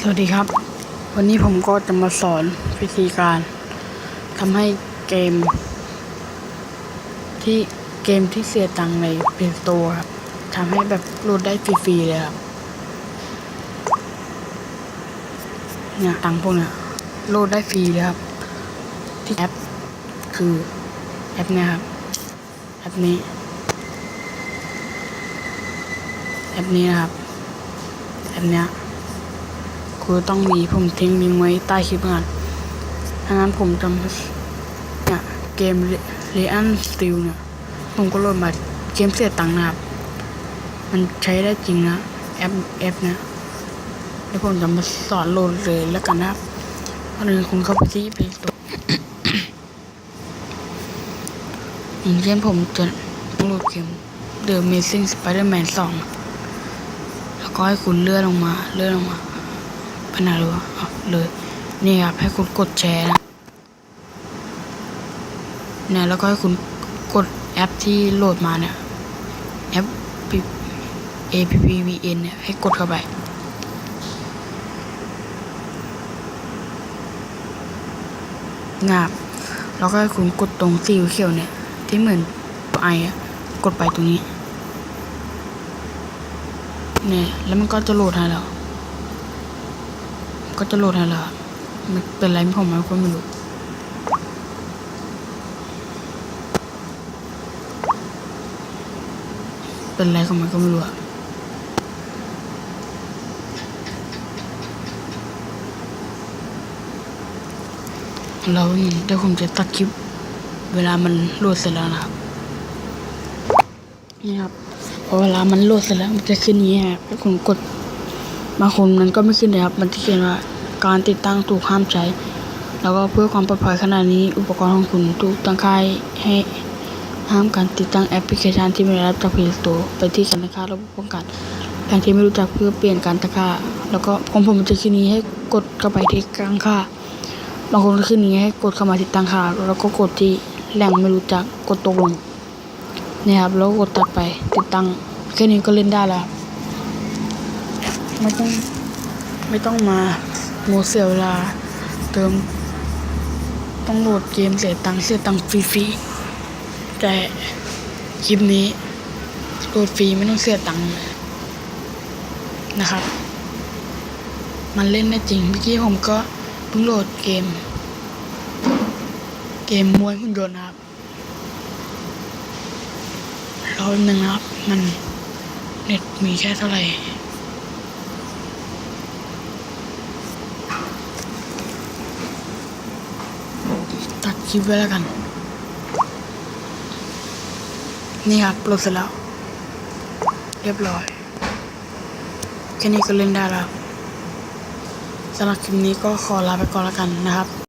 สวัสดีครับ วันนี้ผมก็จะมาสอนวิธีการทำให้เกม ที่เกมที่เสียตังค์ใน Play Store ครับทำให้แบบโหลดได้ฟรีๆเลยครับเนี่ยตังค์พวกเนี้ยโหลดได้ฟรีเลยครับ ที่แอปคือแอปเนี่ยครับแอปนี้แอปนี้นะครับแอปเนี้ย คือต้องมีผมทิ้งลิงก์ไว้ใต้คลิปงานถ้างั้นผมจะมาเนี่ยเกมเรอันสติลเนี่ย ผมก็โหลดมาเกมเสียตังค์นะครับ มันใช้ได้จริงนะ แอปแอปนี่ยเดี๋ยวผมจะมาสอนโหลดเลยแล้วกันนะครับก่อนอื่นคุณเข้าไปที่ Play Store อย่างเช่นผมจะโหลดเกม The Amazing Spider-Man 2 แล้วก็ให้คุณเลื่อนลงมา เลื่อนลงมา ขนาดรู้เอาเลยนี่ครับให้คุณกดแชร์นะเนี่ยแล้วก็ให้คุณกดแอปที่โหลดมาเนี่ยแอป APPVN เนี่ยให้กดเข้าไปงาบแล้วก็ให้คุณกดตรงสีเขียวเนี่ย ที่เหมือนไออะกดไปตรงนี้ เนี่ย แล้วมันก็จะโหลดให้เรา ก็จะโหลดให้แล้วอะมันเป็นไรของมันก็ไม่รู้เป็นไรของมันก็ไม่รู้อะแล้วเดี๋ยวผมจะตัดคลิป เวลามันโหลดเสร็จแล้วนะครับ นี่ครับพอเวลามันโหลดเสร็จแล้วมันจะขึ้นอย่างนี้ครับแล้วผมกด บางคนมันก็ไม่ขึ้นเลยครับ มันจะเขียนว่าการติดตั้งถูกห้ามใช้ แล้วก็เพื่อความปลอดภัยขณะนี้ อุปกรณ์ของคุณถูกตั้งค่ายให้ห้ามการติดตั้งแอปพลิเคชันที่ไม่ได้รับจาก Play Store ไปที่การตั้งค่าระบบป้องกันแผนที่ไม่รู้จักเพื่อเปลี่ยนการตังค่าแล้วก็ของผมมันจะขึ้นนี้ให้กดเข้าไปที่ตั้งค่าบางคนก็ขึ้นนี้ให้กดเข้ามาที่ตั้งค่าแล้วก็กดที่แหล่งไม่รู้จักกดตกลงนี่ครับแล้วกดตัดไปติดตั้งแค่นี้ก็เล่นได้แล้ว ไม่ต้องไม่ต้องมาโมเสียเวลาเติม ต้องโหลดเกมเสียตังค์เสียตังค์ฟรีๆแต่คลิปนี้โหลดฟรีไม่ต้องเสียตังค์นะครับ มันเล่นได้จริงเมื่อกี้ผมก็เพิ่งโหลดเกม เกมมวยหุ่นยนต์นะครับรอแป๊บนึงนะครับ มันเน็ตมีแค่เท่าไหร่ ตัดค ลิปไว้แล้วกัน นี่ครับโหลดเสร็จแล้ว เรียบร้อย แค่นี้ก็เล่นได้แล้วสำหรับคลิปนี้ก็ขอลาไปก่อนแล้วกันนะครับ